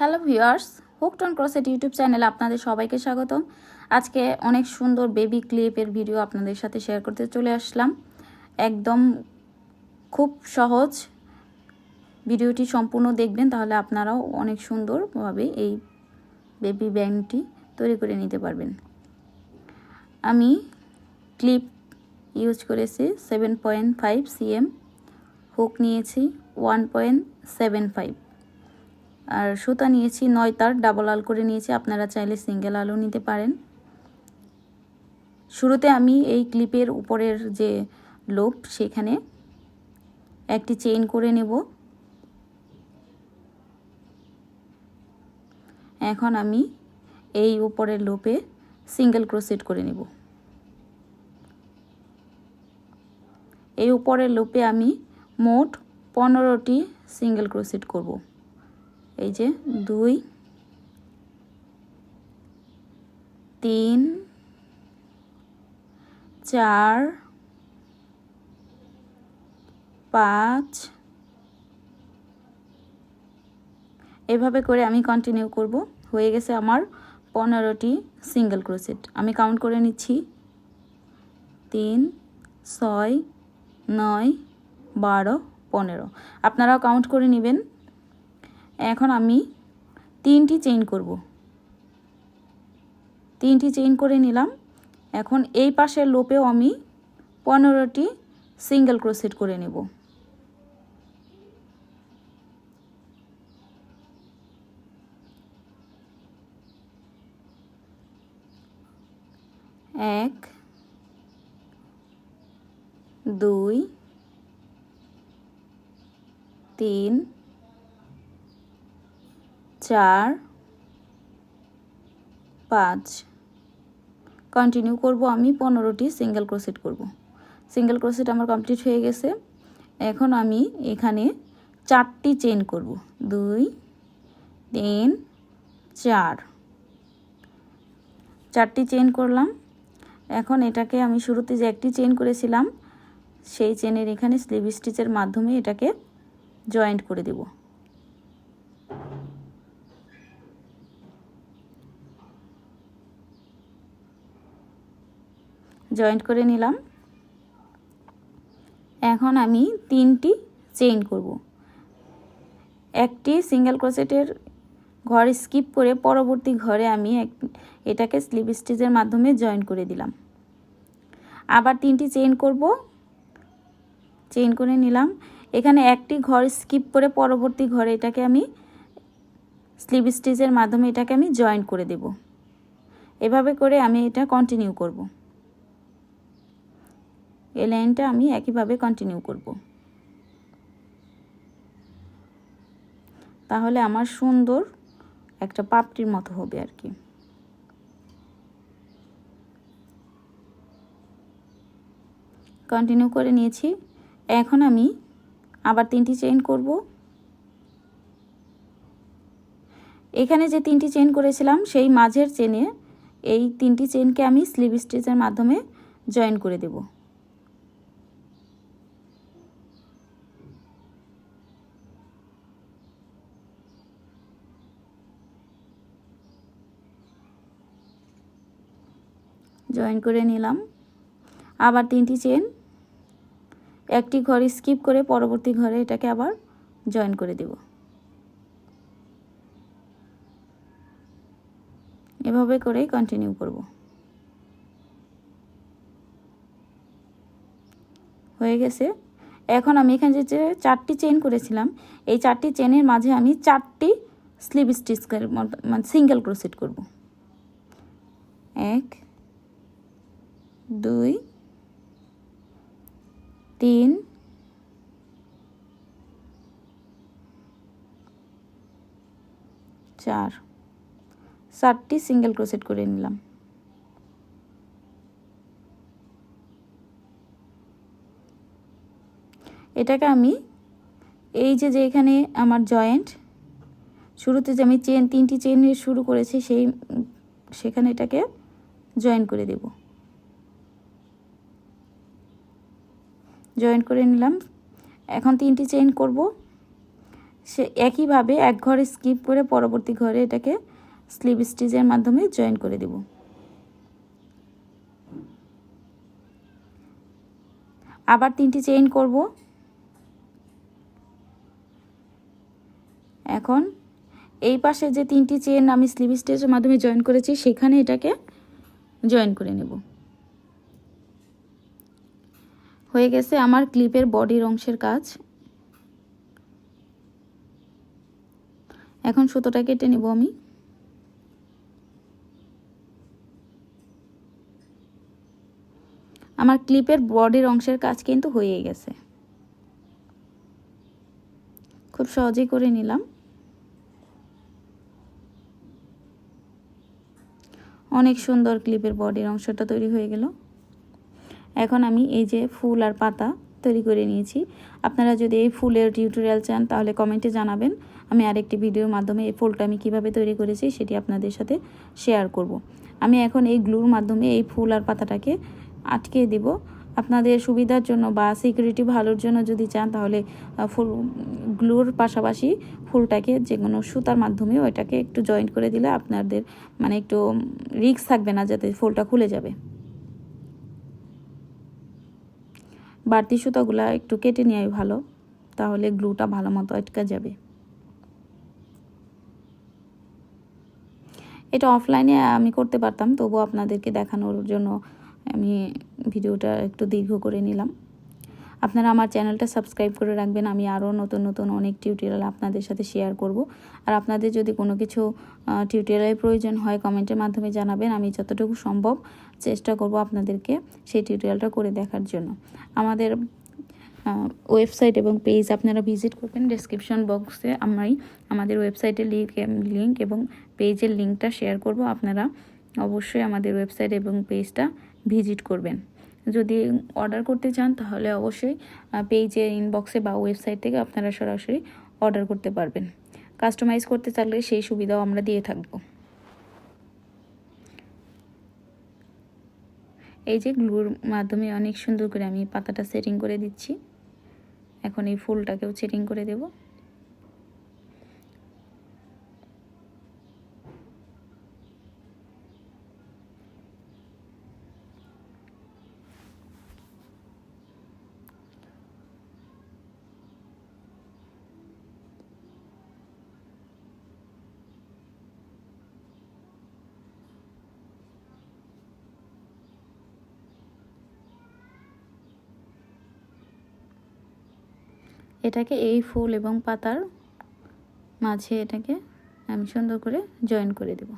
Hello viewers হুকটন crochet YouTube চ্যানেলে আপনাদের সবাইকে স্বাগত আজকে অনেক সুন্দর বেবি ক্লিপের ভিডিও আপনাদের সাথে শেয়ার করতে চলে আসলাম। একদম খুব সহজ ভিডিওটি সম্পূর্ণ দেখবেন, তাহলে আপনারাও অনেক সুন্দরভাবে এই বেবি ব্যাংকটি তৈরি করে নিতে পারবেন। আমি ক্লিপ ইউজ করেছি seven point five CM hook নিয়েছি ওয়ান পয়েন্ট সেভেন ফাইভ আর সুতা নিয়েছি, নয় তার ডাবল আল করে নিয়েছি। আপনারা চাইলে সিঙ্গেল আলও নিতে পারেন। শুরুতে আমি এই ক্লিপের উপরের যে লোপ সেখানে একটি চেইন করে নেব। এখন আমি এই উপরের লোপে সিঙ্গেল ক্রোসেট করে নেব। এই উপরের লোপে আমি মোট পনেরোটি সিঙ্গেল ক্রোসেট করব। এই যে দুই, তিন, চার, পাঁচ। এভাবে করে আমি কন্টিনিউ করব। হয়ে গেছে আমার পনেরোটি সিঙ্গেল ক্রোসেট আমি কাউন্ট করে নিচ্ছি। তিন, ছয়, নয়, বারো, পনেরো। আপনারাও কাউন্ট করে নেবেন। এখন আমি তিনটি চেইন করব। তিনটি চেইন করে নিলাম। এখন এই পাশের লোপেও আমি পনেরোটি সিঙ্গেল ক্রোসেট করে নেব। এক, দুই, তিন চার, পাঁচ। কন্টিনিউ করব আমি, পনেরোটি সিঙ্গেল ক্রোসেট করব। সিঙ্গেল ক্রোসেট আমার কমপ্লিট হয়ে গেছে। এখন আমি এখানে চারটি চেন করব। দুই, তিন, চার। চারটি চেন করলাম। এখন এটাকে আমি শুরুতে যে একটি চেন করেছিলাম, সেই চেনের এখানে স্লিভ স্টিচের মাধ্যমে এটাকে জয়েন্ট করে দেবো। জয়েন্ট করে নিলাম। এখন আমি তিনটি চেইন করব। একটি সিঙ্গেল ক্রোসেটের ঘর স্কিপ করে পরবর্তী ঘরে আমি এটাকে স্লিপ স্টিচের মাধ্যমে জয়েন করে দিলাম। আবার তিনটি চেইন করব। চেইন করে নিলাম। এখানে একটি ঘর স্কিপ করে পরবর্তী ঘরে এটাকে আমি স্লিপ স্টিচের মাধ্যমে এটাকে আমি জয়েন করে দেব। এভাবে করে আমি এটা কন্টিনিউ করব। এই লাইনটা আমি একইভাবে কন্টিনিউ করব। তাহলে আমার সুন্দর একটা পাপড়ির মতো হবে আর কি। কন্টিনিউ করে নিয়েছি। এখন আমি আবার তিনটি চেইন করব। এখানে যে তিনটি চেইন করেছিলাম, সেই মাঝের চেনে এই তিনটি চেনকে আমি স্লিভ স্টিচের মাধ্যমে জয়েন করে দেবো। জয়েন করে নিলাম। আবার তিনটি চেন একটি ঘরে স্কিপ করে পরবর্তী ঘরে এটাকে আবার জয়েন করে দেব। এভাবে করেই কন্টিনিউ করব। হয়ে গেছে। এখন আমি এখানে যে চারটি চেন করেছিলাম, এই চারটি চেনের মাঝে আমি চারটি স্লিভ স্টিচ মানে সিঙ্গেল ক্রোসেট করব। এক দুই তিন চার। চারটি সিঙ্গেল ক্রোসেট করে নিলাম। এটাকে আমি এই যে যে এখানে আমার জয়েন্ট শুরুতে যে আমি চেন তিনটি চেন শুরু করেছি, সেই সেখানে এটাকে জয়েন করে দেবো। জয়েন করে নিলাম। এখন তিনটি চেইন করব। সে একইভাবে এক ঘরে স্কিপ করে পরবর্তী ঘরে এটাকে স্লিপ স্টিচের মাধ্যমে জয়েন করে দেব। আবার তিনটি চেইন করব। এখন এই পাশে যে তিনটি চেন আমি স্লিপ স্টিচের মাধ্যমে জয়েন করেছি, সেখানে এটাকে জয়েন করে নেব। হয়ে গেছে আমার ক্লিপের বডির অংশের কাজ। এখন সুতোটা কেটে নেব আমি। আমার ক্লিপের বডির অংশের কাজ কিন্তু হয়ে গেছে। খুব সহজেই করে নিলাম। অনেক সুন্দর ক্লিপের বডির অংশটা তৈরি হয়ে গেল। এখন আমি এই যে ফুল আর পাতা তৈরি করে নিয়েছি। আপনারা যদি এই ফুলের টিউটোরিয়াল চান, তাহলে কমেন্টে জানাবেন। আমি আরেকটি ভিডিওর মাধ্যমে এই ফুলটা আমি কীভাবে তৈরি করেছি, সেটি আপনাদের সাথে শেয়ার করব। আমি এখন এই গ্লুর মাধ্যমে এই ফুল আর পাতাটাকে আটকে দিব। আপনাদের সুবিধার জন্য বা সিকিউরিটি ভালোর জন্য যদি চান, তাহলে ফুল গ্লুর পাশাপাশি ফুলটাকে যে কোনো সুতার মাধ্যমে ওইটাকে একটু জয়েন্ট করে দিলে আপনাদের মানে একটু রিক্স থাকবে না যাতে ফুলটা খুলে যাবে। বাড়তি সুতাগুলো একটু কেটে নেওয়াই ভালো, তাহলে গ্লুটা ভালো মতো আটকা যাবে। এটা অফলাইনে আমি করতে পারতাম তবু আপনাদেরকে দেখানোর জন্য আমি ভিডিওটা একটু দীর্ঘ করে নিলাম। আপনারা আমার চ্যানেলটা সাবস্ক্রাইব করে রাখবেন, আমি আরও নতুন নতুন অনেক টিউটোরিয়াল আপনাদের সাথে শেয়ার করব। আর আপনাদের যদি কোনো কিছু টিউটোরিয়ালের প্রয়োজন হয় কমেন্টের মাধ্যমে জানাবেন, আমি যতটুকু সম্ভব চেষ্টা করব আপনাদেরকে সেই টিউটোরিয়ালটা করে দেখার জন্য। আমাদের ওয়েবসাইট এবং পেজ আপনারা ভিজিট করবেন ডেসক্রিপশন বক্সে আমি আমাদের ওয়েবসাইটের লিঙ্ক লিঙ্ক এবং পেজের লিঙ্কটা শেয়ার করব। আপনারা অবশ্যই আমাদের ওয়েবসাইট এবং পেজটা ভিজিট করবেন। যদি অর্ডার করতে চান, তাহলে অবশ্যই পেজে ইনবক্সে বা ওয়েবসাইট থেকে আপনারা সরাসরি অর্ডার করতে পারবেন। কাস্টমাইজ করতে চাইলে সেই সুবিধাও আমরা দিয়ে থাকব। এই যে গ্লুর মাধ্যমে অনেক সুন্দর করে আমি পাতাটা সেটিং করে দিচ্ছি। এখন এই ফুলটাকেও সেটিং করে দেবো। এটাকে এই ফুল এবং পাতার মাঝে এটাকে আমি সুন্দর করে জয়েন করে দেবো।